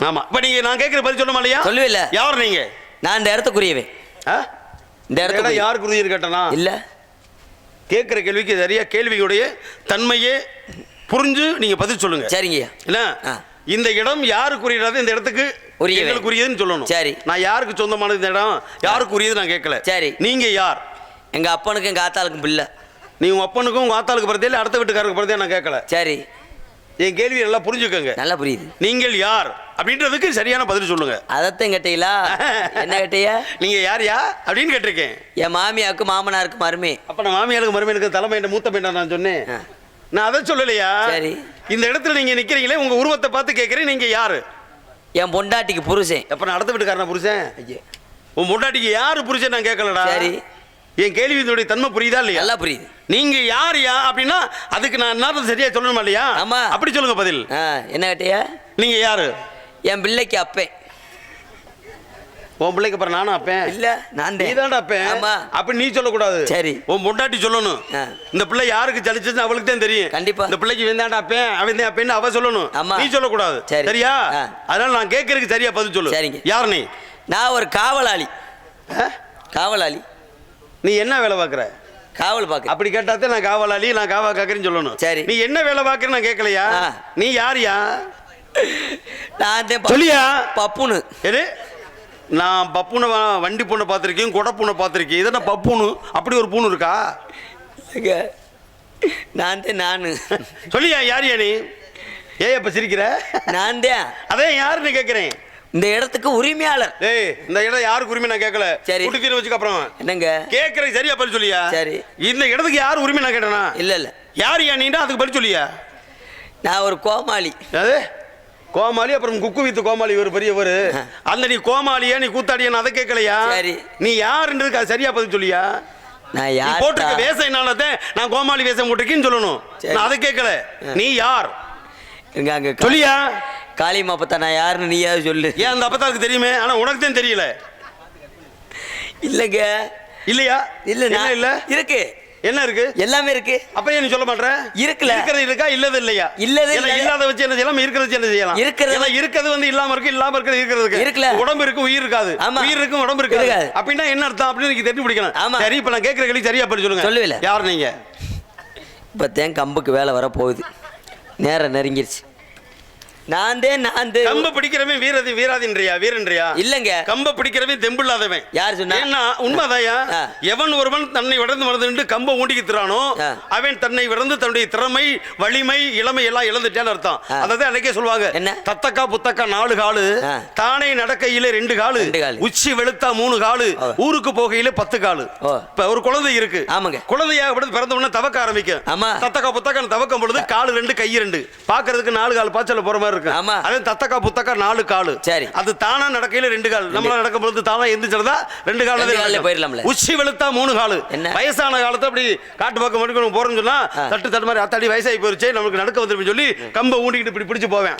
ஆமா. இப்ப நீங்க நான் கேட்கிற பதில் சொல்லுமா இல்லையா? சொல்லுவில்ல. யார் நீங்க? நான் இந்த இடத்துக்குரியவன் ஆ? இந்த இடம் இடத்துக்கு யாருக்கு உரியர் கேட்டனா? இல்ல. கேட்கிற கேள்விக்கு சரியா கேள்வியுடைய தன்மையே புரிஞ்சு நீங்க பதில் சொல்லுங்க. என்ன? ஆ. இந்த இடம் யாருக்குரியது இந்த இடத்துக்கு. எங்களுக்குரியதுன்னு சொல்லணும். சரி. நான் யாருக்கு சொந்தமானது இந்த இடம்? யாருக்குரியது நான் கேட்கல சரி. நீங்க யார்? எங்க அப்பனுக்கும் எங்க ஆத்தாளுக்கும் பிள்ளை. நீ உங்க அப்பனுக்கும் உங்க ஆத்தாளுக்கு பிறந்தே இல்ல அடுத்த வீட்டுக்காரருக்கு பிறந்தே நான் கேட்கல சரி. என் கேள்வி நல்லா புரிஞ்சுக்கோங்க. நல்லா புரியுது. நீங்கள் யார்? அப்படின்றதுக்கு சரியான பதில் சொல்லுங்க. அதத்தையும் கேட்டீங்களா? என்ன கேட்டீங்க? நீங்க யார் யா? அப்படின்னு கேட்டிருக்கேன். என் மாமியாருக்கு மாமனாருக்கு மருமே அப்ப நான் மாமியாருக்கு மருமையனுக்கு தலைமை என்ன மூத்த பையனா நான் சொன்னேன். நான் அதை சொல்லலையா? சரி. இந்த இடத்துல நீங்க நிக்கிறீங்களே உங்க உருவத்தை பார்த்து கேட்கறேன் நீங்க யாரு? என் பொண்டாட்டிக்கு புருஷன். அப்ப நான் அடுத்த வீட்டுக்காரனா புருஷன்? உன் முன்னாடிக்கு யாரு புருஷன் நான் கேட்கலடா? சரி. என் கேள்வியினுடைய தன்மை புரியுதா இல்லையா? நல்லா புரியுது. நீங்க யார் யா அப்படின்னா அதுக்கு நான் என்ன சரியா சொல்லணுமா இல்லையா? ஆமா. அப்படி சொல்லுங்க பதில். என்ன கேட்டீங்க நீங்க யாரு? என் பிள்ளைக்கு அப்பேன். உன் பிள்ளைக்கு அப்புறம் நானும் அப்பேன். இல்ல நான் நீ தான்டா அப்பேன். ஆமா. அப்படி நீ சொல்லக்கூடாது. சரி. உன் பொண்டாட்டி சொல்லணும். இந்த பிள்ளை யாருக்கு சலிச்சதுன்னு அவளுக்கு தான் தெரியும். கண்டிப்பா. இந்த பிள்ளைக்கு வேண்டாண்டா அப்பேன் அவன் தான் அப்பேன்னு அவ சொல்லணும். ஆமா. நீ சொல்லக்கூடாது. சரி. சரியா. அதனால நான் கேட்கறதுக்கு சரியா பதில் சொல்லு. சரிங்க. யார் நீ? நான் ஒரு காவலாளி? காவலாளி. நீ என்ன வேலை பார்க்குற? காவல் பார்க்க. அப்படி கேட்டாதான் நான் காவலாளி நான் காவா காக்கிறேன்னு சொல்லணும். சரி. நீ என்ன வேலை பார்க்குற நான் கேட்கலையா. நீ யாரியா? நான் சொல்லியா? பப்புனு. எது? நான் பப்புனை வண்டி பூனை பார்த்துருக்கேன் கொடை பூனை பார்த்துருக்கேன். இதென்ன பப்புனு? அப்படி ஒரு பூணு இருக்கா. நான் தான் நானு. சொல்லியா யாரியா நீ? ஏய் அப்ப சிரிக்கிற? நான் தான். அதே யாருன்னு கேட்குறேன்? இந்த இடத்துக்கு உரிமையாளர். ஏய் இந்த இடம் யாருக்கு உரிமை நான் கேட்கல சரி. குடுத்தீர் வச்சுக்க அப்புறம். என்னங்க? கேட்கறேன் சரியா பதில் சொல்லியா? சரி. இந்த இடத்துக்கு யார் உரிமை நான் கேட்டேனா? இல்ல இல்ல. யார் நீண்டா அதுக்கு பதில் சொல்லியா? நான் ஒரு கோமாளி. அது? கோமாளி அப்புறம் குக்கு வித்து கோமாளி ஒரு பெரியவர். அந்த நீ கோமாளியா நீ கூத்தாடியா அதை கேட்கலையா சரி. நீ யாருன்றதுக்கு அது சரியா பதில் சொல்லியா? நான் யார் போட்டிருக்க வேஷம் என்னாலதான் நான் கோமாளி வேஷம் போட்டிருக்கேன்னு சொல்லணும். நான் அதை கேட்கல நீ யார்? எங்க அங்க கா- சொல்லியா? காளியம்மா பார்த்தா நான் யாருன்னு நீயாவது சொல்லு. ஏன் அந்த அப்பத்தாருக்கு தெரியுமே? ஆனா உனக்கு தான் தெரியல. இல்லைங்க. இல்லையா? இல்ல நான் இல்ல? இருக்கு. என்ன இருக்கு? எல்லாமே இருக்கு. அப்ப ஏன் சொல்ல மாட்டற இருக்குல்ல. இருக்கிறது இருக்கா இல்லது இல்லையா? இல்லது. இல்லாத வச்சு என்ன செய்யலாம்? இருக்கிறது என்ன செய்யலாம்? இருக்கிறது. இருக்கிறது வந்து இல்லாம இருக்கு இல்லாம இருக்கிறது இருக்கிறது இருக்கு இருக்குல்ல. உடம்பு இருக்கு உயிர் இருக்காது. உயிர் இருக்கும் உடம்பு இருக்காது. அப்படின்னா என்ன அர்த்தம்? அப்படின்னு நீங்க தெரிஞ்சு பிடிக்கணும் ஆமா. சரி இப்ப நான் கேட்கிற கேள்வி சரியா பண்ணி சொல்லுங்க. சொல்லுவில்ல. யார் நீங்க? இப்போ தேன் கம்புக்கு வேலை வர போகுது நேரம் நெருங்கிருச்சு. நான் தான் நான் தான் கம்ப பிடிக்கிறவன் வீரதி வீராதின்றியா வீரன்றியா இல்லைங்க கம்ப பிடிக்கிறவன் தெம்பில்லாதவன் யார் சொன்னா? ஏன்னா உண்மைதாயா. எவன் ஒருவன் தன்னை விடந்து மறந்து கம்ப ஊண்டிக்கிறானோ. அவன் தன்னை விடந்து தன்னுடைய திறமை வலிமை இளமை எல்லாம் இழந்துட்டேன்னு அர்த்தம். அதான் அன்னைக்கே சொல்லுவாங்க என்ன? தத்தக்கா புத்தக்கா நாலு காலு. தானே நடக்கையில ரெண்டு காலு. உச்சி வெளுத்தா மூணு காலு. ஊருக்கு போகையில பத்து காலு. இப்ப ஒரு குழந்தை இருக்கு ஆமாங்க. குழந்தையா விட பிறந்த உடனே தவக்க ஆரம்பிக்கும் ஆமா. தத்தக்கா புத்தக்கா தவக்கும் பொழுது காலு ரெண்டு கை ரெண்டு பாக்குறதுக்கு நாலு கால் பாய்ச்சல போற மாதிரி இருக்கு ஆமா. அதே தத்தக்கா புத்தக்கா நாலு காலு சரி. அது தானா நடக்கையில ரெண்டு கால் நம்மள நடக்கும் பொழுது தானா எந்திரிச்சிருந்தா ரெண்டு கால போயிடலாம்ல. உச்சி வெளுத்தா மூணு காலு என்ன? வயசான காலத்தை அப்படி காட்டு பக்கம் மட்டும் போறோம்னு சொன்னா. தட்டு தட்டு மாதிரி அத்தாடி வயசாகி போயிருச்சு நமக்கு நடக்க வந்துருமே சொல்லி கம்ப ஊண்டிக்கிட்டு இப்படி பிடிச்சு போவேன்.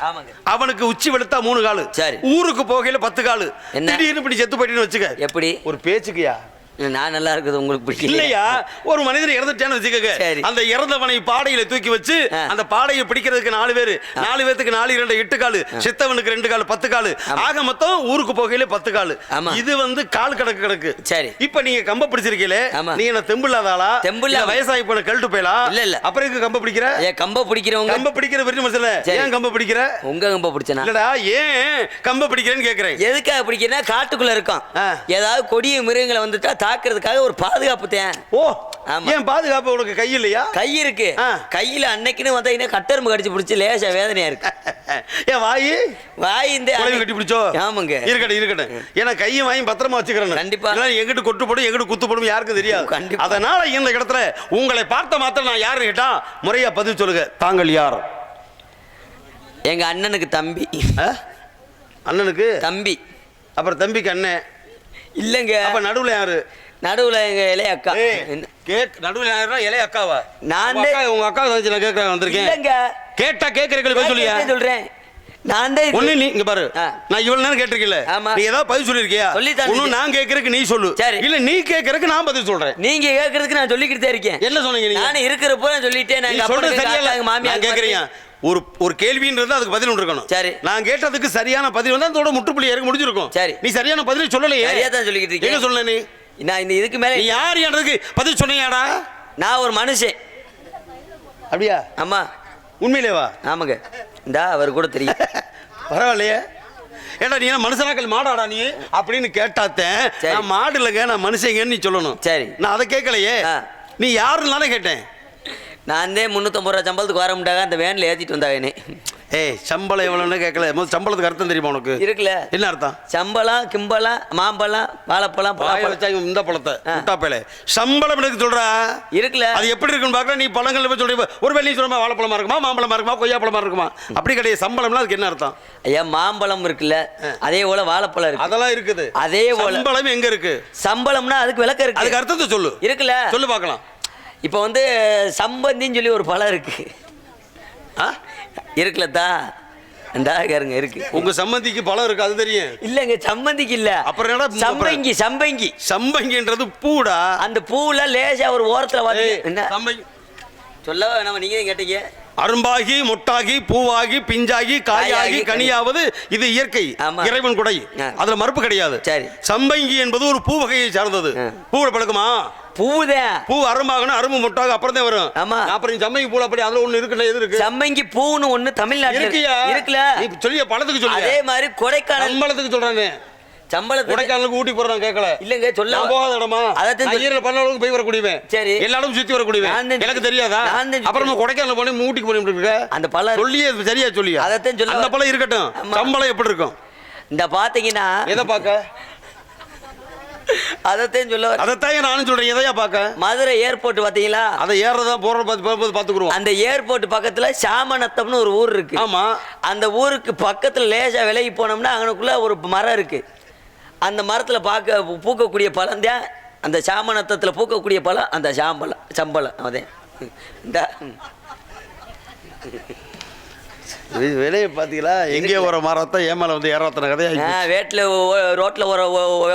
அவனுக்கு உச்சி வெளுத்தா மூணு காலு சரி. ஊருக்கு போகையில பத்து காலு? திடீர்னு இப்படி செத்து போயிட்டுன்னு வச்சுக்க எப்படி ஒரு பேச்சுக்குயா நான் நல்லா இருக்குது உங்களுக்கு பிடிக்கல இல்லையா ஒரு மனிதன் இறந்துட்டான்னு வச்சுக்கோங்க சரி. அந்த இறந்தவனை பாடையில தூக்கி வச்சு. அந்த பாடையை பிடிக்கிறதுக்கு நாலு பேரு நாலு பேத்துக்கு நாலு இரண்டு எட்டு காலு சித்தவனுக்கு ரெண்டு காலு பத்து காலு. ஆக மொத்தம் ஊருக்கு போகையில பத்து காலு. இது வந்து கால் கணக்கு கணக்கு சரி. இப்ப நீங்க கம்ப பிடிச்சிருக்கீங்களே. நீங்க என்ன தெம்பு இல்லாதாளா தெம்பு இல்லாம. இல்ல வயசாகி போன கழட்டு போயலா இல்ல, இல்ல. அப்புறம் எதுக்கு கம்ப பிடிக்கிற ஏ கம்ப பிடிக்கிறவங்க கம்ப பிடிக்கிற பெரிய மனுஷன் சரி. ஏன் கம்ப பிடிக்கிற உங்க கம்ப பிடிச்சனா இல்லடா ஏன் கம்ப பிடிக்கிறேன்னு கேக்குறேன் எதுக்காக பிடிக்கிறேன்னா காட்டுக்குள்ள இருக்கோம். ஏதாவது கொடிய மிருகங்களை வந்துட்டா தாக்குறதுக்காக ஒரு பாதுகாப்பு தேன் ஓ. ஏன் பாதுகாப்பு உனக்கு கை இல்லையா? கை இருக்கு. கையில அன்னைக்குன்னு வந்தா கட்டெரும்பு கடிச்சு பிடிச்சி லேசா வேதனையா இருக்கு. ஏன் வாயி? வாய் இந்த கட்டி பிடிச்சோ? ஆமாங்க. இருக்கட்டும் இருக்கட்டும். ஏன்னா கையும் வாயும் பத்திரமா வச்சுக்கிறேன் கண்டிப்பா. எங்கிட்டு கொட்டு போடும் எங்கிட்டு குத்து போடும் யாருக்கும் தெரியாது. அதனால இந்த இடத்துல உங்களை பார்த்த மாத்திரம் நான் யாருன்னு கேட்டா முறையா பதில் சொல்லுங்க. தாங்கள் யார்? எங்க அண்ணனுக்கு தம்பி? அண்ணனுக்கு? தம்பி. அப்புறம் தம்பிக்கு அண்ணன் இல்லைங்க. அப்ப நடுவுல யாரு? நடுவுல எங்க இளைய அக்கா. என்ன? கேக் நடுவுல இளைய அக்காவா? நான் உங்க அக்கா நான் கேட்க வந்திருக்கேன். கேட்டா கேட்கறீங்க சொல்லியா? சொல்றேன். நான் தான் ஒண்ணு நீ இங்க பாரு. நான் இவ்வளவு நேரம் கேட்டிருக்கீல்ல ஆமா. நீ ஏதாவது பதில் சொல்லிருக்கியா சொல்லித்தான் ஒண்ணு. நான் கேட்கறதுக்கு நீ சொல்லு. சரி. இல்ல நீ கேட்கறதுக்கு நான் பதில் சொல்றேன். நீங்க கேட்கறதுக்கு நான் சொல்லிக்கிட்டு இருக்கேன். என்ன சொன்னீங்க நீங்க? நானும் இருக்கிறப்போ நான் சொல்லிட்டேன். நீ எங்க சொல்றது சரியா நான் கேக்குறீங்க ஒரு ஒரு கேள்வின்றது அதுக்கு பதில் ஒன்று இருக்கணும். சரி. நான் கேட்டதுக்கு சரியான பதில் வந்து அதோட முற்றுப்புள்ளி ஏற்க முடிஞ்சிருக்கும். சரி. நீ சரியான பதிலை சொல்லலையே. சரியா தான் சொல்லிக்கிட்டு இருக்கேன். சொல்ல நீ? நான் இந்த இதுக்கு மேலே நீ யார் என்றதுக்கு பதில் சொன்னியாடா நான் ஒரு மனுஷன். அப்படியா? ஆமா. உண்மையிலேவா ஆமாங்க. இந்தா அவர் கூட தெரியும். பரவாயில்லையே. ஏடா நீ என்ன மனுஷனாக்கள் மாடாடா நீ? அப்படின்னு கேட்டாத்தேன். நான் மாடு இல்லைங்க நான் மனுஷங்கன்னு நீ சொல்லணும். சரி. நான் அதை கேட்கலையே. நீ யாருன்னு கேட்டேன். நான் தான் முந்நூற்றம்பது ரூபா சம்பளத்துக்கு வர முடியாத அந்த வேனில் ஏற்றிட்டு வந்தாங்க ஏய் சம்பளம் எவ்வளோன்னு கேட்கல. முதல்ல சம்பளத்துக்கு அர்த்தம் தெரியுமா உனக்கு? இருக்குல்ல. என்ன அர்த்தம்? சம்பளம் கிம்பளம் மாம்பழம் வாழைப்பழம் வச்சாங்க இந்த பழத்தை. ஆ. முட்டாப்பேல சம்பளம் எனக்கு சொல்றா? இருக்குல்ல. அது எப்படி இருக்குன்னு பார்க்கற? நீ பழங்கள் போய் சொல்றீங்க ஒரு வெள்ளி சொல்லுமா வாழைப்பழமா இருக்குமா? மாம்பழமா இருக்குமா? கொய்யாப்பழமா இருக்குமா? அப்படி கிடையாது. சம்பளம்னா அதுக்கு என்ன அர்த்தம்? ஐயா மாம்பழம் இருக்குல்ல. அதே போல வாழைப்பழம் இருக்கு. அதெல்லாம் இருக்குது. அதே போல. சம்பளம் எங்க இருக்கு? சம்பளம்னா அதுக்கு விளக்கம் இருக்கு. அதுக்கு அர்த்தத்தை சொல்லு. இருக்குல்ல. சொல்லு பார்க்கலாம். இப்போ வந்து சம்பந்தின்னு சொல்லி ஒரு பழம் இருக்கு. ஆ? இருக்குல்லத்தா இந்தா கேருங்க இருக்கு. உங்க சம்மந்திக்கு பழம் இருக்கு அது தெரியும். இல்லங்க சம்பந்திக்கு இல்ல. அப்புறம் என்னடா சம்பங்கி சம்பங்கி. சம்பங்கின்றது பூடா. அந்த பூவுல லேசா ஒரு ஓரத்துல வந்து என்ன? சம்பங்கி. சொல்ல வேணாமா நீங்க கேட்டீங்க. அரும்பாகி மொட்டாகி பூவாகி பிஞ்சாகி காயாகி கனியாவது இது இயற்கை. இறைவன் கொடை. அதுல மறுப்பு கிடையாது. சரி. சம்பங்கி என்பது ஒரு பூ வகையை சார்ந்தது. ஆ. பூவோட பழக்கமா? பூதான் பூ அரும்பாகணும் அரும்பு மொட்டாக அப்புறம் தான் வரும். ஆமா. அப்புறம் நீ சம்பங்கி பூல அப்படி அதுல ஒண்ணு இருக்குல்ல எது இருக்கு? சம்பங்கி பூன்னு ஒண்ணு தமிழ்நாட்டுல இருக்கியா? இருக்குல்ல. நீ சொல்லிய? பழத்துக்கு அதே சொல்லிய மாதிரி கொடைக்கானல் சம்பளத்துக்கு சொல்றானே சம்பளத்துக்கு கொடைக்கானலுக்கு ஊட்டி போறான் கேட்கல இல்லங்க சொல்ல போகாத இடமா? ஈரல பண்ண அளவுக்கு போய் வரக்கூடியவன். சரி. எல்லா இடமும் சுத்தி வரக்கூடியவன். எனக்கு தெரியாதா? அப்புறமா கொடைக்கானல் போனே ஊட்டிக்கு போனேன் இருக்க? அந்த பழம் சொல்லியே சரியா சொல்லியா? அதைத்தான் சொல்ல அந்த பழம் இருக்கட்டும். சம்பளம் எப்படி இருக்கும்? இந்த பாத்தீங்கன்னா எதை பார்க்க? அதைத்தான் சொல்ல அதைத்தான் நானும் சொல்றேன். எதையா பார்க்க? மதுரை ஏர்போர்ட் பாத்தீங்களா அதை ஏறதா போற பார்த்து பார்த்துக்குருவோம். அந்த ஏர்போர்ட் பக்கத்துல சாமநத்தம்னு ஒரு ஊர் இருக்கு. ஆமா. அந்த ஊருக்கு பக்கத்துல லேசா விலகி போனோம்னா அங்கனுக்குள்ள ஒரு மரம் இருக்கு. அந்த மரத்துல பார்க்க பூக்கக்கூடிய பழம் தான். அந்த சாமநத்தத்துல பூக்கக்கூடிய பழம் அந்த சாம்பலம் சம்பளம். அதே. இந்த. விலையை பாத்தீங்களா? எங்கே ஒரு மரத்தை ஏமால வந்து ஏறாத்தன கதையா வேட்டில் ரோட்டில் ஒரு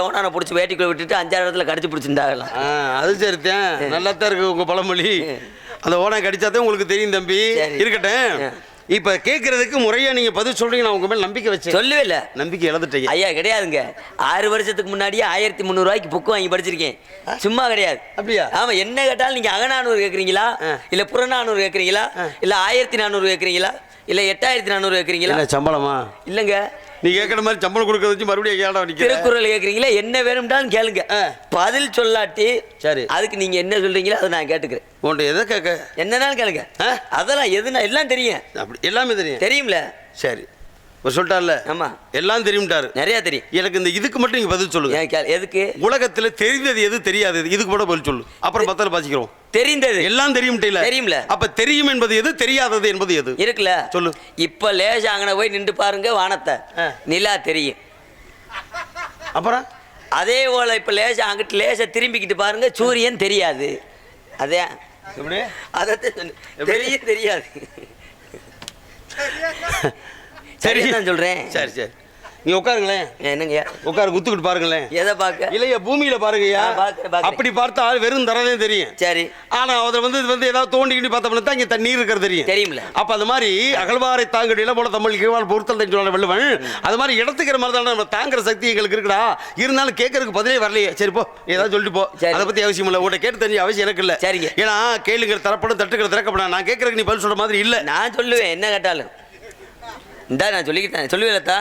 ஓனான பிடிச்சி வேட்டிக்குள்ள விட்டுட்டு அஞ்சாறு இடத்துல கடிச்சு பிடிச்சிருந்தாங்களாம். அது சரிதான் நல்லா தான் இருக்கு உங்க பழமொழி. அந்த ஓனை கடிச்சாதான் உங்களுக்கு தெரியும் தம்பி. இருக்கட்டும். இப்ப கேட்கறதுக்கு முறையா நீங்க பதில் சொல்றீங்க நான் உங்க மேல நம்பிக்கை வச்சேன் சொல்லவே இல்லை. நம்பிக்கை இழந்துட்டீங்க. ஐயா கிடையாதுங்க. ஆறு வருஷத்துக்கு முன்னாடியே ஆயிரத்தி முந்நூறுவாய்க்கு புக்கு வாங்கி படிச்சிருக்கேன். சும்மா கிடையாது. அப்படியா? ஆமா என்ன கேட்டாலும் நீங்க அகநானூறு கேட்குறீங்களா. இல்ல புறநானூறு கேட்குறீங்களா இல்ல ஆயிரத்தி நானூறு கேட்குறீங்களா இல்ல எட்டாயிரத்தி நானூறு கேட்குறீங்களா என்ன சம்பளமா? இல்லைங்க. நீ கேட்கற மாதிரி சம்பளம் கொடுக்கறத வச்சு மறுபடியும் கேடா நிக்கிற திருக்குறள் கேட்குறீங்களா என்ன வேணும்னாலும் கேளுங்க. பதில் சொல்லாட்டி சரி. அதுக்கு நீங்க என்ன சொல்றீங்களோ அதை நான் கேட்டுக்கிறேன். உன்ட்ட எதை கேட்க? என்னன்னாலும் கேளுங்க? அதெல்லாம் எதுனா எல்லாம் தெரியும். அப்படி எல்லாமே தெரியும். தெரியும்ல? சரி. ஒரு சொல்லிட்டார்ல? ஆமா. எல்லாம் தெரியும்ட்டாரு. நிறைய தெரியும். எனக்கு இந்த இதுக்கு மட்டும் நீங்க பதில் சொல்லுங்க. எதுக்கு? உலகத்துல தெரிந்தது எது தெரியாது? இதுக்கு மட்டும் பதில் சொல்லு. அப்புறம் பத்திர பாசிக்கிறோம். தெரிந்தது. எல்லாம் தெரியும் தெரியும்ல. அப்ப தெரியும் என்பது எது தெரியாதது என்பது எது? இருக்குல்ல. சொல்லு. இப்ப லேசா அங்கன போய் நின்று பாருங்க வானத்தை. நிலா தெரியும். அப்புறம்? அதே போல இப்ப லேசா அங்கிட்டு லேசா திரும்பிக்கிட்டு பாருங்க சூரியன் தெரியாது. அதே. எப்படி? தெரியும் தெரியாது. சரி. தான் சொல்றேன். சரி சரி. நீங்க உட்காருங்களேன். என்னங்க உட்காரு குத்துக்கிட்டு பாருங்களேன். எதை பார்க்க? இல்லையா பூமியில பாருங்கய்யா. அப்படி பார்த்தால் வெறும் தரதே தெரியும். சரி. ஆனா அதுல வந்து இது வந்து ஏதாவது தோண்டிக்கிட்டு பார்த்தோம்னா தான் இங்க தண்ணீர் இருக்கிறது தெரியும். தெரியும்ல. அப்ப அது மாதிரி அகழ்வாரை தாங்கடியில போல தமிழ் கீழ்வாள் பொருத்தல் சொல்ல வள்ளுவன். அது மாதிரி இடத்துக்கிற மாதிரி தான் நம்ம தாங்குற சக்தி எங்களுக்கு இருக்குடா. இருந்தாலும் கேட்கறதுக்கு பதிலே வரலையே. சரி போ. ஏதாவது சொல்லிட்டு போ. அதை பத்தி அவசியம் இல்லை. உன்னை கேட்டு தெரிஞ்ச அவசியம் எனக்கு இல்ல. சரிங்க. ஏன்னா கேளுங்கிற தரப்படும் தட்டுக்கிற திறக்கப்படும். நான் கேட்கறதுக்கு நீ பதில் சொல்ற மாதிரி இல்ல. நான் சொல்லுவேன். என்ன கேட்டாலும். இந்தா நான் சொல்லிக்கிட்டேன். இந்தா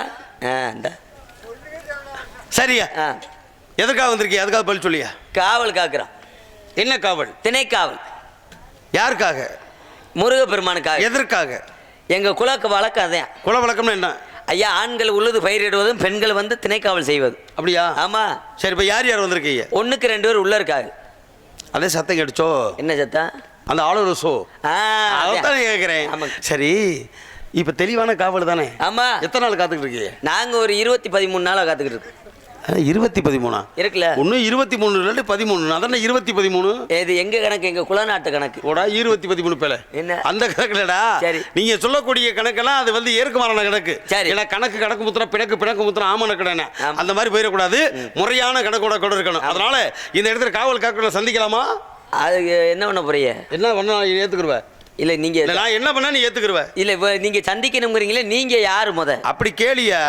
சரியா? எதுக்காக வந்திருக்கிய? அதுக்காக பதில் சொல்லியா? காவல் காக்குறான். என்ன காவல்? திணைக்காவல். யாருக்காக? முருகப்பெருமானுக்காக. எதற்காக? எங்க குலக்கு வழக்கம் அதான். குல வழக்கம்னா என்ன? ஐயா ஆண்கள் உள்ளது பயிரிடுவதும் பெண்கள் வந்து திணைக்காவல் செய்வது. அப்படியா? ஆமா. சரி இப்ப யார் யார் வந்திருக்கீங்க? ஒண்ணுக்கு ரெண்டு பேர் உள்ள இருக்காங்க. அதே சத்தம் கேட்டுச்சோ? என்ன சத்தா அந்த ஆளுநர் ஆ, அதான். கேட்குறேன். சரி இப்ப தெளிவான காவல் தானே? ஆமா. எத்தனை நாள் காத்துக்கிட்டு இருக்கீங்க? நாங்க ஒரு இருபத்தி பதிமூணு நாளா காத்துக்கிட்டு இருக்கோம். இருபத்தி பதிமூணா? இருக்குல்ல. ஒன்றும் இருபத்தி மூணு இல்லாட்டி பதிமூணு. அதானே இருபத்தி பதிமூணு? இது எங்க கணக்கு? எங்க குலநாட்டு கணக்கு. ஓடா இருபத்தி பதிமூணு பேல. என்ன? அந்த கணக்குலடா? சரி. நீங்க சொல்லக்கூடிய கணக்கெல்லாம் அது வந்து ஏற்குமாறான கணக்கு. சரி. ஏன்னா கணக்கு கணக்கு முத்திரம் பிணக்கு பிணக்கு முத்திரம் ஆமண கடனை. அந்த மாதிரி போயிடக்கூடாது. முறையான கணக்கோட கூட இருக்கணும். அதனால இந்த இடத்துல காவல் காக்கல சந்திக்கலாமா? அது என்ன பண்ண போறீங்க? என்ன பண்ண ஏத்துக்குருவ? இல்ல நீங்க இல்ல நான் என்ன பண்ணா நீ ஏத்துக்கிருவ? இல்ல இப்ப நீங்க சந்திக்கணுங்கிறீங்களே நீங்க யாரு முத? அப்படி கேளியா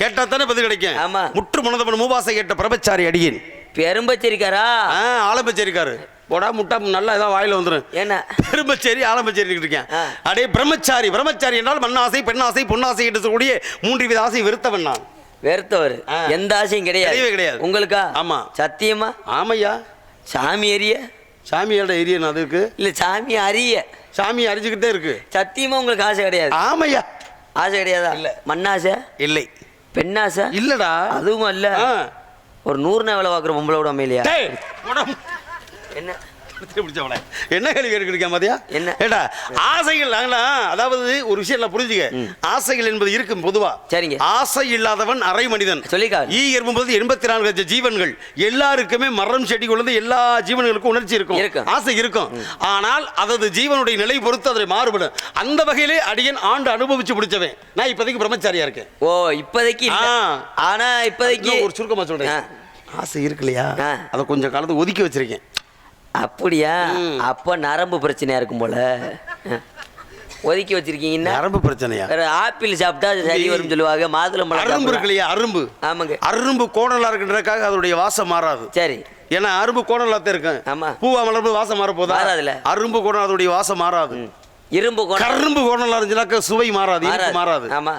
கேட்டா தானே பதில் கிடைக்கும். ஆமா. முற்று மனதவன் மூவாசை கேட்ட பிரபச்சாரி அடியேன். பெரும்பச்சிருக்காரா? ஆ ஆலம்பச்சேரிக்காரு. போடா முட்டா நல்லா ஏதாவது வாயில வந்துடும் என்ன? பெரும்பச்சேரி ஆலம்பச்சேரி இருக்கேன். அடே பிரம்மச்சாரி பிரம்மச்சாரி என்றால் மண்ணாசை பெண்ணாசை பொன்னாசை என்று சொல்லக்கூடிய மூன்று வித ஆசை வெறுத்தவன் நான். வெறுத்தவர். எந்த ஆசையும் கிடையாது. கிடையாது. உங்களுக்கா? ஆமா. சத்தியமா? ஆமையா? சாமி அறிய? சாமியோட ஏரியன் அதுக்கு இல்ல சாமி அறிய. சாமி அறிஞ்சுக்கிட்டே இருக்கு. சத்தியமா உங்களுக்கு ஆசை கிடையாது? ஆமையா? ஆசை கிடையாதா? இல்ல. மண்ணாசை? இல்லை. பெண்ணாசை? இல்லடா. அதுவும் அல்ல. ஆ. ஒரு நூறு நாள் வேலை பார்க்குற பொம்பளை விட அமையிலையா. என்ன? பிடிச்சவனே. என்ன கேள்வி கேட்க மதியா? என்ன? ஏடா ஆசைகள் அதாவது ஒரு விஷயம் எல்லாம் புரிஞ்சுக்க. ஆசைகள் என்பது இருக்கும் பொதுவா. சரிங்க. ஆசை இல்லாதவன் அரை மனிதன். சொல்லிக்கா ஈ என்பது எண்பத்தி நான்கு லட்சம் ஜீவன்கள். எல்லாருக்குமே மரம் செடி கொண்டு எல்லா ஜீவன்களுக்கும் உணர்ச்சி இருக்கும். ஆசை இருக்கும். ஆனால் அதது ஜீவனுடைய நிலை பொறுத்து அதை மாறுபடும். அந்த வகையிலே அடியன் ஆண்டு அனுபவிச்சு பிடிச்சவன். நான் இப்போதைக்கு பிரம்மச்சாரியா இருக்கேன். ஓ இப்போதைக்கு. ஆனா இப்போதைக்கு ஒரு சுருக்கமா சொல்றேன். ஆசை இருக்கு இல்லையா. அதை கொஞ்சம் காலத்து ஒதுக்கி வச்சிருக்கேன். அப்படியா? அப்ப நரம்பு பிரச்சனையா இருக்கும் போல. ஒதுக்கி வச்சிருக்கீங்கன்னா நரம்பு பிரச்சனையா? வேற ஆப்பிள் சாப்பிட்டா அது சரி வரும் சொல்லுவாங்க மாதுளம்பழம் அரும்பு இருக்கு இல்லையா அரும்பு? ஆமாங்க. அரும்பு கோணலா இருக்கின்றதுக்காக அதோடைய வாசம் மாறாது. சரி. ஏன்னா அரும்பு கோணலா தான் இருக்கும். ஆமா. பூவா மலர்ந்து வாசம் மாற போதா மாறாதுல்ல. அரும்பு கோணம் அதோடைய வாசம் மாறாது. இரும்பு கோணம். கரும்பு கோணலா இருந்துச்சுனாக்க சுவை மாறாது. மாறாது. ஆமா.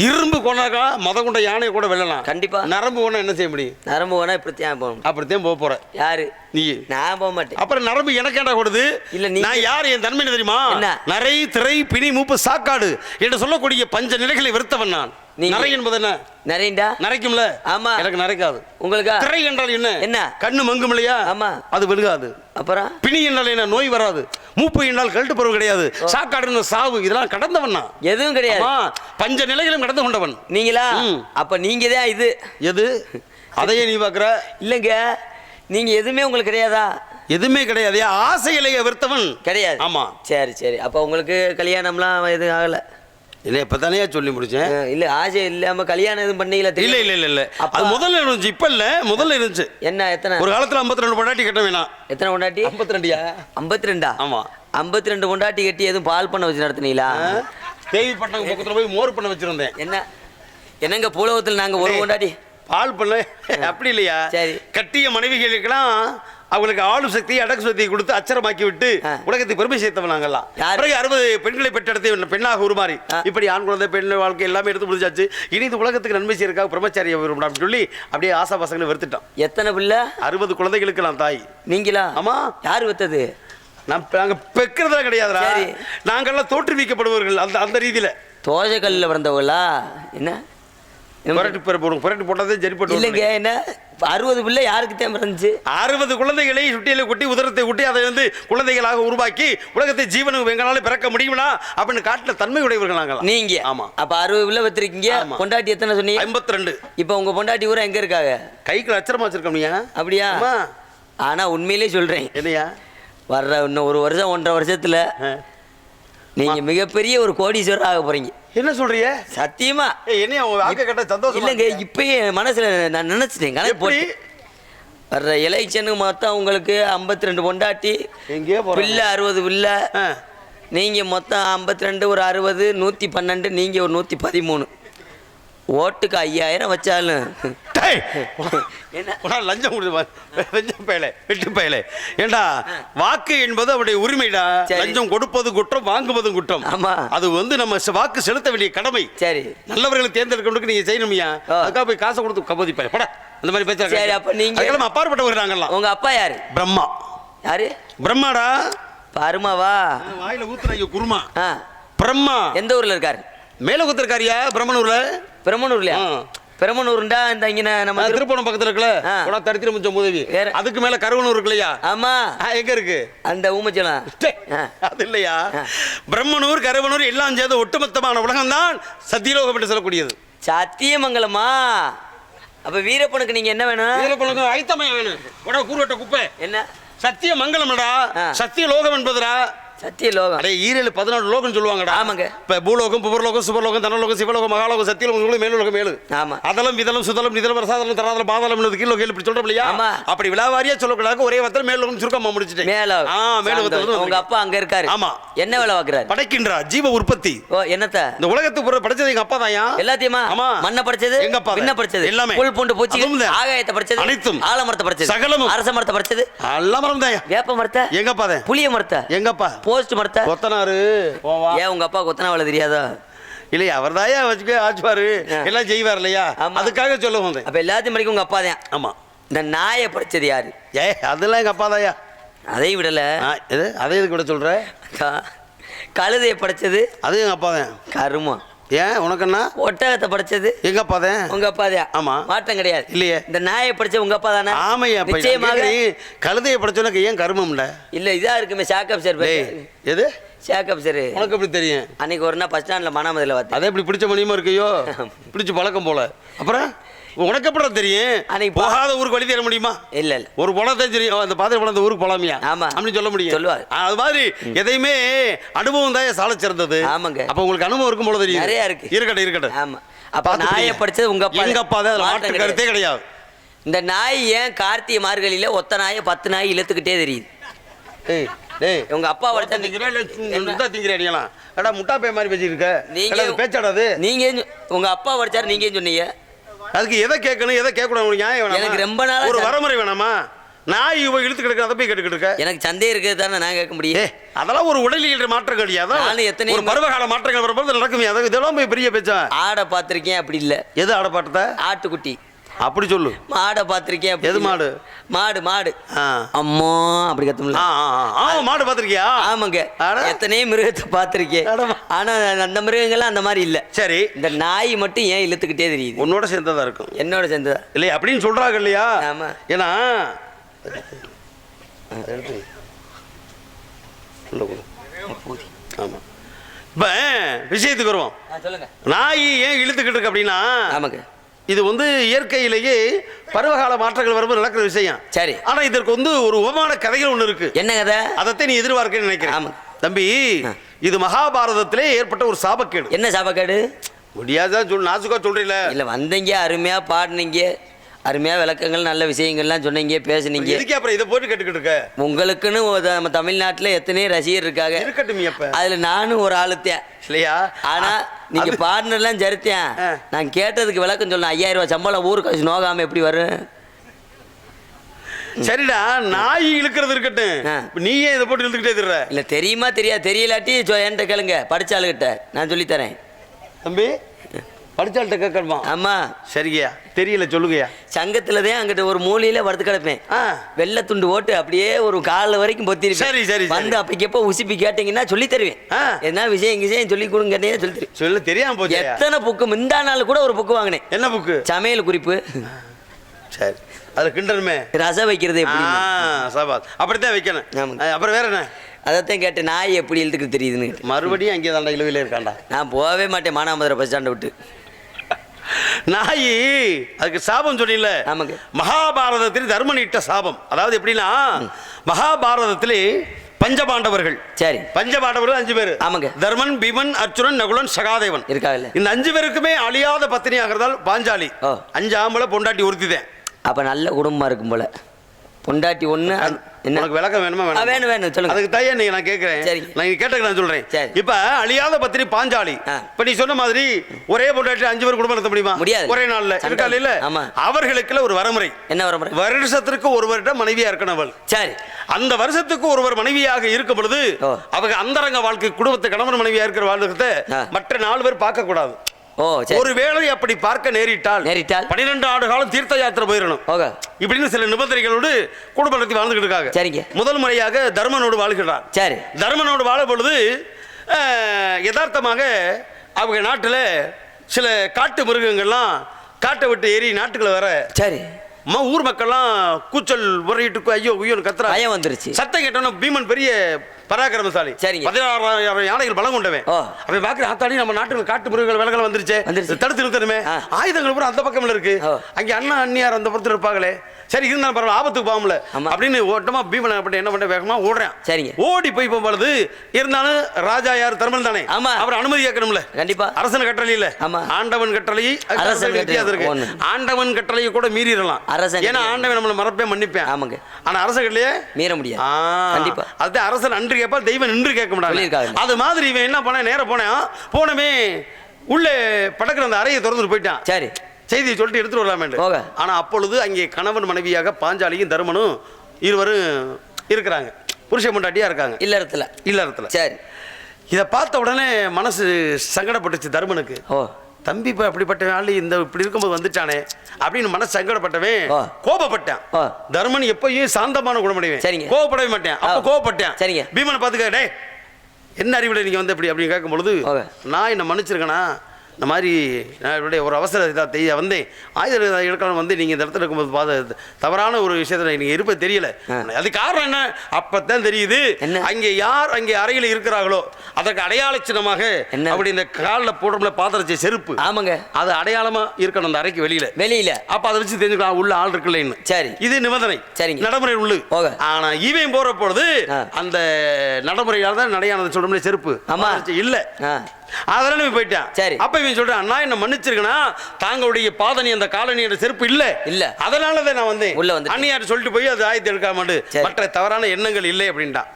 இரும்பு கோணாக்கா மத கொண்ட யானை கூட வெல்லலாம். கண்டிப்பா. நரம்பு கோணம் என்ன செய்ய முடியும்? நரம்பு கோணம் இப்படித்தான் போகணும்? அப்படித்தான் போக போற. யாரு? நீ. நான் போக மாட்டேன். அப்புறம் நரம்பு எனக்கேண்டா கொடுது? இல்ல, நீங்க- நான் யார் என் தன்மை என்ன? தெரியுமா? நரை திரை பிணி மூப்பு சாக்காடு என்று சொல்லக்கூடிய பஞ்ச நிலைகளை வெறுத்தவன் நான். நீங்க- நரை என்பது என்ன? நரேண்டா? நரைக்கும்ல? ஆமா. எனக்கு நரைக்காது. உங்களுக்கா? திரை என்றால் என்ன? என்ன? கண்ணு மங்கும் இல்லையா? ஆமா. அது வெளுகாது அப்புறம்? பிணி என்றால் என்ன? நோய் வராது. மூப்பு என்றால் கழுட்டு பருவம் கிடையாது. சாக்காடு சாவு இதெல்லாம் கடந்தவன் எதுவும் கிடையாது. பஞ்ச நிலைகளும் கடந்து கொண்டவன். நீங்களா. அப்ப நீங்க தான் இது. எது? அதையே நீ பாக்குற இல்லைங்க. நீங்க எதுவுமே உங்களுக்கு கிடையாதா? எதுவுமே கிடையாது. ஆசைகளை வெறுத்தவன். கிடையாது. ஆமா. சரி சரி. அப்ப உங்களுக்கு கல்யாணம்லாம் எதுவும் ஆகல? இல்லை இப்பதானே சொல்லி முடிச்சேன்? இல்ல ஆசை இல்லாம கல்யாணம் எதுவும் பண்ணீங்களா இல்ல தெரியும். இல்ல இல்ல இல்ல அது முதல்ல இருந்துச்சு இப்ப இல்ல முதல்ல இருந்துச்சு. என்ன எத்தனை? ஒரு காலத்துல 52 ரெண்டு பொண்டாட்டி கட்ட வேணாம் எத்தனை கொண்டாட்டி 52 ரெண்டியா ஐம்பத்தி ரெண்டா ஆமா. ஐம்பத்தி ரெண்டு கொண்டாட்டி கட்டி எதுவும் பால் பண்ண வச்சு நடத்துனீங்களா? தேவி பட்டணம் பக்கத்துல போய் மோர் பண்ண வச்சிருந்தேன். என்ன? என்னங்க பூலகத்தில் நாங்க ஒரு ஏய். கொண்டாட்டி பால் பண்ண அப்படி இல்லையா? சரி. கட்டிய மனைவிகளுக்கெல்லாம் அவங்களுக்கு ஆளும் சக்தி அடக்கு சக்தியை கொடுத்து அச்சரமாக்கி விட்டு ஆ. உலகத்தை பெருமை சேர்த்தவன் நாங்கெல்லாம்? பிறகு அறுபது பெண்களை பெற்றெடுத்து பெண்ணாக உருமாறி ஆ. இப்படி ஆண் குழந்தை பெண் வாழ்க்கை எல்லாமே எடுத்து முடிச்சாச்சு. இனி இந்த உலகத்துக்கு நன்மை செய்யறதுக்காக பிரம்மச்சாரிய விரும்பணும் சொல்லி அப்படியே ஆசா பசங்களை வெறுத்துட்டோம் எத்தனை பிள்ளை? அறுபது குழந்தைகளுக்கு நான் தாய். நீங்களா? ஆமா. யார் வித்தது? நான் நாங்க பெக்கிறதா கிடையாதுடா. நாங்கெல்லாம் தோற்றுவிக்கப்படுபவர்கள் அந்த அந்த ரீதியில. தோசை கல்லில் பிறந்தவங்களா? என்ன? புரட்டு புரட்டு போட்டதே சரி இல்லைங்க என்ன? அறுபது பிள்ளை யாருக்கு தான் பிறந்துச்சு? அறுபது குழந்தைகளை சுட்டியில கொட்டி உதரத்தை கொட்டி அதை வந்து குழந்தைகளாக உருவாக்கி உலகத்தை ஜீவனுக்கு எங்களால பிறக்க முடியுமா அப்படின்னு காட்டின தன்மை உடையவர்கள் நாங்களாம். நீங்க. ஆமா. அப்ப அறுபது பிள்ளை வச்சிருக்கீங்க. பொண்டாட்டி எத்தனை சொன்னீங்க? ஐம்பத்தி ரெண்டு இப்போ உங்க பொண்டாட்டி ஊரா எங்க இருக்காங்க? கைக்குள்ள அச்சரமா வச்சிருக்கோம் அப்படியா? ஆமா. ஆனா உண்மையிலே சொல்றேன். என்னையா? வர்ற இன்னும் ஒரு வருஷம் ஒன்றரை வருஷத்துல. நீங்க மிகப்பெரிய ஒரு கோடீஸ்வரர் ஆக போறீங்க. என்ன சொல்றிய சத்தியமா? உன் வாக்க கேட்ட சந்தோஷம் இல்லைங்க இப்பயே மனசுல நான் நினைச்சிட்டேன் கணக்கு போட்டு. வர்ற எலெக்ஷனுக்கு மொத்தம் உங்களுக்கு ஐம்பத்தி ரெண்டு பொண்டாட்டி எங்கேயோ பிள்ளை அறுபது பிள்ளை ஆ. நீங்க மொத்தம் ஐம்பத்தி ரெண்டு ஒரு அறுபது நூத்தி பன்னெண்டு நீங்க ஒரு நூத்தி பதிமூணு. ஓட்டுக்கு ஐயாயிரம் வச்சாலும். என்ன? லஞ்சம் லஞ்சம் பயலே வெட்டு பயலே ஏண்டா வாக்கு என்பது அவருடைய உரிமைடா. லஞ்சம் கொடுப்பது குற்றம் வாங்குவதும் குற்றம். ஆமா. அது வந்து நம்ம வாக்கு செலுத்த வேண்டிய கடமை. சரி. நல்லவர்களை தேர்ந்தெடுக்கிறதுக்கு நீங்க செய்யணுமியா. அதுக்காக போய் காசை கொடுத்து கபோதி பட. அந்த மாதிரி பேச சரி, அப்ப நீங்க- அதுக்கெல்லாம் அப்பாற்பட்டவர்கள் நாங்கெல்லாம். உங்க அப்பா யாரு? பிரம்மா. யாரு? பிரம்மாடா. பருமாவா? வாயில ஊத்துற ஐயோ குருமா. பிரம்மா. எந்த ஊர்ல இருக்காரு? மேல குத்துறக்காரியா பிரம்மனூர்ல? பெரம்பனூர்லயா ஆ. பெரம்பனூர்ண்டா இந்த இங்க நம்ம திருப்பணம் பக்கத்துல இருக்குல்ல. கூட தரித்திரம் முச்சம் உதவி அதுக்கு மேல கருவனூர் இருக்கு இல்லையா ஆமா எங்க இருக்கு? அந்த ஊமச்சலம். அது இல்லையா. பிரம்மனூர் கருவனூர் எல்லாம் சேர்ந்து ஒட்டுமொத்தமான உலகம் தான் சத்தியலோகம் என்று சொல்லக்கூடியது. சத்தியமங்கலமா? அப்ப வீரப்பனுக்கு நீங்க என்ன வேணும்? கொள்ளுங்க ஐத்தமயம் வேணும். உட கூறுவட்ட குப்பை. என்ன? சத்திய மங்கலம்டா ஆ. சத்திய லோகம் என்பதுடா சத்திய லோகம். அடே ஈரேழு பதினாலு லோகம் சொல்லுவாங்கடா. ஆமாங்க. இப்ப பூலோகம் புபர்லோகம் சுபர்லோகம் தனலோகம் சிவலோகம் மகாலோகம் சத்தியலோகம் உங்களும் மேலுலகம் மேலு. ஆமா. அதலம் விதலம் சுதலம் நிதலம் ரசாதலம் தராதலம் பாதாளம் கீழ் கீழ் இப்படி சொல்றோம் இல்லையா? ஆமா. அப்படி விழாவாரியா சொல்லக்கூடாது ஒரே வார்த்தை மேலுலகம் சுருக்கமா முடிச்சிட்டேன். மேல ஆ மேலுலகத்துல சாந்தோம். உங்க அப்பா அங்க இருக்காரு. ஆமா. என்ன வேலை பாக்குறாரு படைக்கின்றா ஜீவ உற்பத்தி. ஓ என்னத்த? இந்த உலகத்துக்கு புற படைச்சது எங்க அப்பா தாயா எல்லாத்தையுமா? ஆமா. மண்ணை படிச்சது? எங்க அப்பா. விண்ண படிச்சது? எல்லாமே. புல் பூண்டு பூச்சி. ஆகாயத்தை படிச்சது? அனைத்தும். ஆலமரத்தை படிச்சது? சகலமும். அரச மரத்தை படிச்சது? எல்லாம் மரம் தாயா வேப்ப மரத்தை? எங்க அப்பா தான். புளிய மரத்தை? எங்க அப்பா? போஸ்ட் மரத்தை கொத்தனாரு ஏன் உங்க அப்பா கொத்தனா வேலை தெரியாதா? இல்லையா அவர் தாயா வச்சுக்க ஆச்சுவாரு. எல்லாம் செய்வார் இல்லையா. அதுக்காக சொல்ல வந்தேன். அப்ப எல்லாத்தையும் படிக்க உங்க அப்பா தான் ஆமா. இந்த நாயை படிச்சது யாரு? ஏ அதெல்லாம் எங்க அப்பா தாயா அதை விடல எது? அதை எதுக்கு விட சொல்ற? கழுதையை படிச்சது அது எங்க அப்பா தான் கருமம். ஏன் உனக்குன்னா? ஒட்டகத்தை படிச்சது. எங்க அப்பா தான்? உங்க அப்பா தான். ஆமா. மாற்றம் கிடையாது. இல்லையே. இந்த நாயை படிச்ச உங்க அப்பா தானே? ஆமையா நிச்சயமாக கழுதையை படிச்சோன்னக்கு ஏன் கருமம்ல? இல்ல இதா இருக்குமே ஷாக்கப் சார் எது? ஷாக்கப் சார் உனக்கு எப்படி தெரியும்? அன்னைக்கு ஒரு நாள் பஸ் ஸ்டாண்ட்ல மனாமதில் பார்த்தேன். அதே இப்படி பிடிச்ச மணியமா இருக்கையோ? பிடிச்ச பழக்கம் போல. அப்புறம்? உனக்கு எப்படி தெரியும்? அன்னைக்கு போகாத ஊருக்கு வழி தர முடியுமா? இல்ல இல்ல. ஒரு பழத்தை தெரியும். ஓ, அந்த பாத்திர பழம் அந்த ஊருக்கு போலாமியா? ஆமா. அப்படின்னு சொல்ல முடியும். சொல்லுவாரு. அது மாதிரி எதையுமே அனுபவம் தான் சால சிறந்தது. ஆமாங்க. அப்ப உங்களுக்கு அனுபவம் இருக்கும் போல தெரியும் நிறைய இருக்கு. இருக்கட்டும் இருக்கட்டும். ஆமா. அப்ப நாயை. படிச்சது உங்க அப்பா எங்க அப்பா தான் மாற்று கருத்தே கிடையாது. இந்த நாய் ஏன் கார்த்திகை மார்கழியில ஒத்த நாயை பத்து நாய் இழுத்துக்கிட்டே தெரியுது. உங்க அப்பா உடத்த படிச்ச திங்கிறா இல்ல முட்டா முட்டா பே மாதிரி பேசியிருக்க நீங்க பேச்சாடாது நீங்க உங்க அப்பா படிச்சாரு நீங்க சொன்னீங்க? அதுக்கு எதை கேட்கணும் எதை கேட்கக்கூடாது? நியாயம் வேணாமா? எனக்கு ரொம்ப நாளா ஒரு வரமுறை வேணாமா? நாய் இவ இழுத்து கிடக்கு அதை போய் கேட்டுக்கிட்டு இருக்க. எனக்கு சந்தேகம் இருக்கிறது தானே நான் கேட்க முடியும். ஏ அதெல்லாம் ஒரு உடலியல் மாற்றம் கிடையாது நானும் எத்தனையோ ஒரு பருவகால மாற்றங்கள் வரும்போது நடக்குமே அதை இதெல்லாம் போய் பெரிய பேச்சா? ஆடை பார்த்திருக்கேன் அப்படி இல்ல. எது ஆடப்பாட்டத்தை ஆட்டுக்குட்டி. அப்படி சொல்லு. மாடை பார்த்திருக்கேன் எது இல்ல. மாடு? மாடு மாடு. அம்மா அப்படி கத்தும்ல. ஆ ஆ, ஆ. ஆ மாடு பார்த்திருக்கியா? ஆமாங்க. எத்தனையோ மிருகத்தை பார்த்திருக்கேன். அடமா. ஆனா அந்த மிருகங்கள்லாம் அந்த மாதிரி இல்ல. சரி. இந்த நாய் மட்டும் ஏன் இழுத்துக்கிட்டே தெரியுது? உன்னோட சேர்ந்ததா இருக்கும். என்னோட சேர்ந்ததா? இல்லையா? அப்படின்னு சொல்றாங்க இல்லையா? ஆமா. ஏன்னா உள்ள கொடு. ஆமா. இப்ப விஷயத்துக்கு வருவோம்? சொல்லுங்க. நாய் ஏன் இழுத்துக்கிட்டு இருக்கு அப்படின்னா ஆமாங்க. இது வந்து இயற்கையிலேயே பருவகால மாற்றங்கள் வரும்போது நடக்கிற விஷயம். சரி. ஆனா இதற்கு வந்து ஒரு உபமான கதைகள் ஒண்ணு இருக்கு. என்ன கதை? அதைத்தான் நீ எதிர்பார்க்க நினைக்கிறேன். தம்பி. இது மகாபாரதத்திலே ஏற்பட்ட ஒரு சாபக்கேடு. என்ன சாப்பாடு முடியாதான் சொல் நாசுக்கா சொல்றீல இல்ல வந்தீங்க அருமையா பாடுனீங்க. அருமையா விளக்கங்கள் நல்ல விஷயங்கள்லாம் சொன்னீங்க பேசுனீங்க. எதுக்கு அப்புறம் இதை போட்டு கேட்டுக்கிட்டு இருக்க? உங்களுக்குன்னு நம்ம தமிழ்நாட்டுல எத்தனையோ ரசிகர் இருக்காங்க? இருக்கட்டும் அப்ப. அதுல நானும் ஒரு ஆளுத்தேன் இல்லையா? ஆனா நீங்க அது- பாடினெல்லாம் சரித்தேன். நான் கேட்டதுக்கு விளக்கம் சொல்லணும் ஐயாயிரம் ரூபாய் சம்பளம் ஊருக்கு வச்சு நோகாம எப்படி வரும்? சரிடா நாய் இழுக்கிறது இருக்கட்டும். ஆ. இப்ப நீ ஏன் இதை போட்டு இழுத்துக்கிட்டே திர்ற இல்ல தெரியுமா தெரியா தெரியலாட்டி என்கிட்ட கேளுங்க. படிச்ச ஆளுகிட்ட. நான் சொல்லித்தரேன் தம்பி படிச்சால்கிட்ட கேட்கணுமா? ஆமா. சரிங்கய்யா. தெரியல சொல்லுங்கய்யா. சங்கத்துல தான் அங்கிட்ட ஒரு மூலையில படுத்து கிடப்பேன். ஆ. வெள்ளை துண்டு ஓட்டு அப்படியே ஒரு காலில் வரைக்கும் பொத்திருப்பேன். சரி, சரி. வந்து அப்பக்கப்போ உசிப்பி கேட்டீங்கன்னா சொல்லி தருவேன். ஆ. என்ன விஷயம் விஷயம் சொல்லி கொடுங்க கேட்டீங்கன்னா சொல்லி தருவேன். சொல்ல தெரியாம போச்சு எத்தனை புக்கு? முந்தா நாள் கூட ஒரு புக்கு வாங்கினேன். என்ன புக்கு? சமையல் குறிப்பு. சரி. அது கிண்டனுமே ரசம் வைக்கிறது எப்படி? சபாத் அப்படித்தான் வைக்கணும். அப்புறம் வேற என்ன? அதைத்தான் கேட்டேன். நாய் எப்படி இழுத்துக்கு தெரியுதுன்னு மறுபடியும் அங்கே தாண்டா இழுவையில் இருக்காண்டா? நான் போகவே மாட்டேன். மானாமதுரை பஸ் ஸ்டாண்டை விட்டு. நாய் அதுக்கு சாபம் சொன்னீங்கல்ல? ஆமாங்க. மகாபாரதத்தில் தர்மன் இட்ட சாபம். அதாவது எப்படின்னா மகாபாரதத்திலே பஞ்சபாண்டவர்கள். சரி. பஞ்சபாண்டவர்கள் அஞ்சு பேர். ஆமாங்க. தர்மன் பீமன் அர்ஜுனன் நகுலன் சகாதேவன். இருக்காங்கல்ல. இந்த அஞ்சு பேருக்குமே அழியாத பத்தினி ஆகிறதால் பாஞ்சாலி. அஞ்சு ஆம்பளை பொண்டாட்டி உறுத்திதேன் அப்ப நல்ல குடும்பமா இருக்கும் போல. பொண்டாட்டி என்ன உனக்கு விளக்கம் வேணுமா வேணாமா? வேணும் வேணும் சொல்லுங்க அதுக்கு தாயே நீங்க நான் கேட்கிறேன் சரிங்க. நான் கேட்டதுக்கு நான் சொல்றேன் சரி. இப்ப அழியாத பத்தினி பாஞ்சாலி. இப்ப நீ சொன்ன மாதிரி ஒரே பொண்டாட்டி அஞ்சு பேர் குடும்பம் நடத்த முடியுமா முடியாது. ஒரே நாள்ல. இருக்கா இல்ல. அவர்களுக்குள்ள ஒரு வரமுறை என்ன வர முறை வருஷத்திற்கு ஒரு வருடம் மனைவியா இருக்கணும் அவள் சரி அந்த வருஷத்துக்கு ஒருவர் மனைவியாக இருக்கும் பொழுது. அவங்க அந்தரங்க வாழ்க்கை குடும்பத்தை கணவன் மனைவியா இருக்கிற வாழ்க்கை. மற்ற நாலு பேர் பார்க்க கூடாது ஓ ஒருவேளை அப்படி பார்க்க நேரிட்டால் நேரிட்டால்? பன்னிரெண்டு ஆண்டு காலம் தீர்த்த யாத்திரை போயிடணும் இப்படின்னு சில நிபந்தனைகளோடு குடும்ப நடத்தி வாழ்ந்துகிட்டு இருக்காங்க சரிங்க. முதல் முறையாக தர்மனோடு வாழ்கிறார். சரி. தர்மனோடு வாழும் பொழுது யதார்த்தமாக அவங்க நாட்டில் சில காட்டு மிருகங்கள்லாம் காட்டை விட்டு ஏறி நாட்டுக்குள்ள வர சரி. ஊர் மக்கள்லாம் கூச்சல் உரையிட்டு ஐயோ ஐயோன்னு கத்துறா பயம் வந்துருச்சு. சத்தம் கேட்டோன்னா பீமன் பெரிய பராக்கிரமசாலி சரிங்க. பதினாறாயிரம் யானைகள் பலம் கொண்டவன். அவன் பாக்குற ஆத்தாடி நம்ம நாட்டுல காட்டு மிருகங்கள் விலகல் வந்துருச்சே தடுத்து நிறுத்தணுமே. ஆயுதங்கள் பூரா அந்த பக்கம்ல இருக்கு. அங்க அண்ணா அண்ணியார் அந்த புறத்துல இருப்பாங்களே சரி இருந்தாலும் பரவாயில்ல ஆபத்துக்கு போகாமல. அப்படின்னு ஓட்டமா பீமன் பண்ண என்ன பண்ண வேகமா ஓடுறேன். சரிங்க. ஓடி போய் பொழுது இருந்தாலும் ராஜா யார்? தர்மன் தானே. ஆமா. அவர் அனுமதி கேட்கணும்ல. கண்டிப்பா. அரசன் கட்டளை இல்ல ஆமா. ஆண்டவன் கட்டளை அரசன் வித்தியாசம் இருக்கு. ஆண்டவன் கட்டளையை கூட மீறிடலாம். அரசன் ஏன்னா. ஆண்டவன் நம்மளை மறப்பேன் மன்னிப்பேன். ஆமாங்க. ஆனா அரசன் கட்டளையே மீற முடியாது. கண்டிப்பா. அதுதான் அரசன் அன்று கேட்பா தெய்வம் நின்று கேட்க முடியாது. அது மாதிரி இவன் என்ன பண்ண நேர போனான். போனமே உள்ளே படக்கிற அந்த அறையை திறந்துட்டு போயிட்டான். சரி. செய்தியை சொல்லிட்டு எடுத்துட்டு வரலாமே போக. ஆனா அப்பொழுது அங்கே கணவன் மனைவியாக பாஞ்சாலியும் தருமனும் இருவரும் இருக்கிறாங்க புருஷ முண்டாட்டியா இருக்காங்க இல்லறத்துல இல்லறத்துல சரி இதை பார்த்த உடனே மனசு சங்கடப்பட்டுச்சு தருமனுக்கு ஓ தம்பி இப்ப அப்படிப்பட்ட ஆளு இந்த இப்படி இருக்கும்போது வந்துட்டானே அப்படின்னு மனசு சங்கடப்பட்டவன். கோபப்பட்டான். தர்மன் எப்பயும் சாந்தமான குணமுடையவன் சரிங்க. கோபப்படவே மாட்டேன் அப்ப. கோபப்பட்டேன் சரிங்க. பீமனை பாத்துக்க டேய் என்ன அறிவுல நீங்க வந்து இப்படி அப்படின்னு கேட்கும் பொழுது ஓகே. நான் என்ன மன்னிச்சிருக்கேனா இந்த மாதிரி நான் இப்படி ஒரு அவசர இதாக வந்தேன் ஆயுத எடுக்கணும் வந்து நீங்கள் இந்த இடத்துல இருக்கும்போது பாத தவறான ஒரு விஷயத்தில் நீங்கள் இருப்பது தெரியல அது காரணம் என்ன அப்பதான் தெரியுது என்ன? அங்கே யார் அங்கே அறையில் இருக்கிறார்களோ அதற்கு அடையாள சின்னமாக என்ன? அப்படி இந்த காலில் போடுறோம்ல பாத்திரச்ச செருப்பு ஆமாங்க அது அடையாளமா இருக்கணும் அந்த அறைக்கு வெளியில வெளியில அப்ப அதை வச்சு தெரிஞ்சுக்கலாம் உள்ள ஆள் இருக்குல்லன்னு சரி. இது நிபந்தனை சரிங்க. நடைமுறை உள்ளு ஓகே. ஆனா இவன் போற பொழுது. அந்த நடைமுறையால தான் நடையானது சொல்றோம்ல செருப்பு ஆமா. பாதரட்சை இல்ல அதனால இவன் போயிட்டான் சரி. அப்ப இவன் சொல்றான் அண்ணா என்ன மன்னிச்சிருக்கனா தாங்களுடைய பாதனி அந்த காலனி செருப்பு இல்ல இல்ல. அதனால தான் நான் வந்தேன் உள்ள வந்துட்டேன். அண்ணியார் சொல்லிட்டு போய் அது ஆயத்து எடுக்காமட்டு. மற்ற தவறான எண்ணங்கள் இல்லை அப்படின்ட்டான்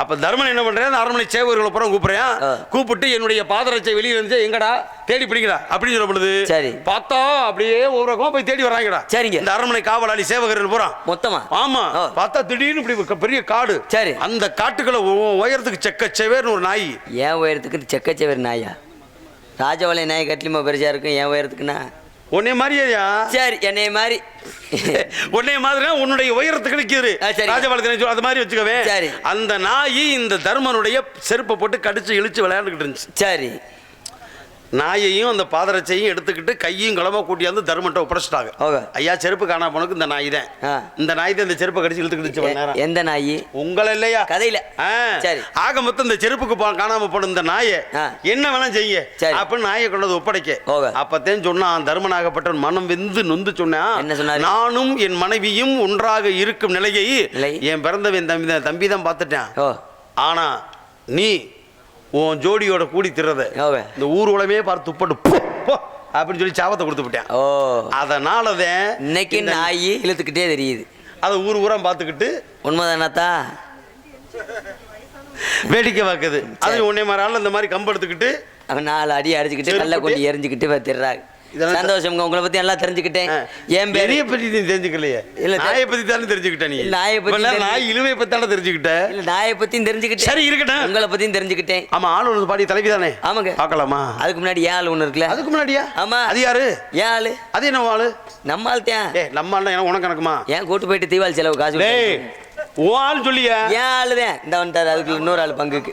அப்ப தர்மன் என்ன பண்றேன் அரண்மனை சேவர்களை புறம் கூப்பிடுறேன். கூப்பிட்டு என்னுடைய பாதரட்சை வெளியே இருந்து எங்கடா? தேடி பிடிக்கடா அப்படின்னு சொல்ல பொழுது சரி. பார்த்தா அப்படியே ஒரு ரகமா போய் தேடி வராங்கடா. சரிங்க. இந்த அரண்மனை காவலாளி சேவகர்கள் போறான் மொத்தமா? ஆமா. பார்த்தா திடீர்னு இப்படி பெரிய காடு. சரி. அந்த காட்டுக்குள்ள உயரத்துக்கு செக்க செவேர்னு ஒரு நாய். என் உயரத்துக்கு செக்கச்சேவர் நாயா? ராஜபாளைய நாய் கட்லிமா பெருசா இருக்கும் என் உயரத்துக்குண்ணா உன்னை மாதிரியா சரி என்னைய மாதிரி. உன்னை மாதிரி உன்னுடைய உயரத்துக்கு சரிங்க. ராஜபாலத்தின அது மாதிரி வச்சுக்கவே. சரி. அந்த நாய் இந்த தர்மனுடைய செருப்பை போட்டு கடிச்சு இழுச்சு விளையாண்டுக்கிட்டு இருந்துச்சு. சரி. நாயையும் அந்த பாதரட்சையும் எடுத்துக்கிட்டு கையும் களமா கூட்டியாந்து தர்மன்ட்ட ஒப்படைச்சிட்டாங்க. ஐயா செருப்பு காணா போனக்கு இந்த நாய் தான். இந்த நாய் தான் இந்த செருப்பை கடிச்சு இழுத்துக்கிட்டு எந்த நாய் உங்களை இல்லையா கதையில. சரி ஆக மொத்தம் இந்த செருப்புக்கு காணாம போன இந்த நாயை. என்ன வேணா செய்ய. அப்படின்னு நாயை கொண்டு வந்து ஒப்படைக்க. அப்பத்தேன் சொன்னான் தர்மனாகப்பட்டவன் மனம் வெந்து நொந்து சொன்னான் என்ன சொன்னாரு? நானும் என் மனைவியும் ஒன்றாக இருக்கும் நிலையை நிலை? என் பிறந்தவன் தம்பி தான் தம்பி தான் பார்த்துட்டேன் ஆனா நீ உன் ஜோடியோட கூடி திறத. இந்த ஊர் உலகமே பார்த்து துப்பட்டு அப்படின்னு சொல்லி சாபத்தை கொடுத்து விட்டேன். ஓ. அதனாலதான் இன்னைக்கு இந்த- நாய் இழுத்துக்கிட்டே தெரியுது. அதை ஊர் ஊரா பார்த்துக்கிட்டு உண்மைதானாத்தா வேடிக்கை பார்க்குது. அது உன்னை மாதிரி ஆள் இந்த மாதிரி கம்பு எடுத்துக்கிட்டு அவன் நாலு அடி அடிச்சுக்கிட்டு கல்ல கொண்டு போட்டு- எரிஞ்சுக்கிட்டு பார்த்துடுறாங்க இதெல்லாம் சந்தோஷம்ங்க உங்களை பத்தி எல்லாம் தெரிஞ்சுக்கிட்டேன். என் பேரு பெரிய பத்தி நீ தெரிஞ்சுக்கலையே. இல்ல, நாயை பத்தி தானே தெரிஞ்சுக்கிட்ட நீ? இல்ல, நாயை பத்தி நாய் இழுவை பத்தி தானே தெரிஞ்சுக்கிட்ட? இல்ல நாயை பத்தியும் தெரிஞ்சுக்கிட்டேன். சரி இருக்கட்டும். உங்களை பத்தியும் தெரிஞ்சுக்கிட்டேன். ஆமா ஆள் ஒன்று பாடி தலைவி தானே? ஆமாங்க. பார்க்கலாமா? அதுக்கு முன்னாடி ஏன் ஆள் ஒண்ணு இருக்குல்ல? அதுக்கு முன்னாடியா? ஆமா. அது யாரு? ஏன் ஆளு? அது என்ன ஆளு? நம்ம ஆள் தான். ஏ நம்ம ஆள் எனக்கு உனக்கு எனக்குமா? ஏன் கூட்டு போயிட்டு தீபாவளி செலவு காசு. உன் ஆள் சொல்லியா. ஏன் ஆளு தான்? இந்த வந்துட்டாரு அதுக்கு இன்னொரு ஆள் பங்குக்கு.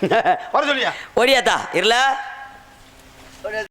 வர சொல்லியா? ஓடியாத்தா இருல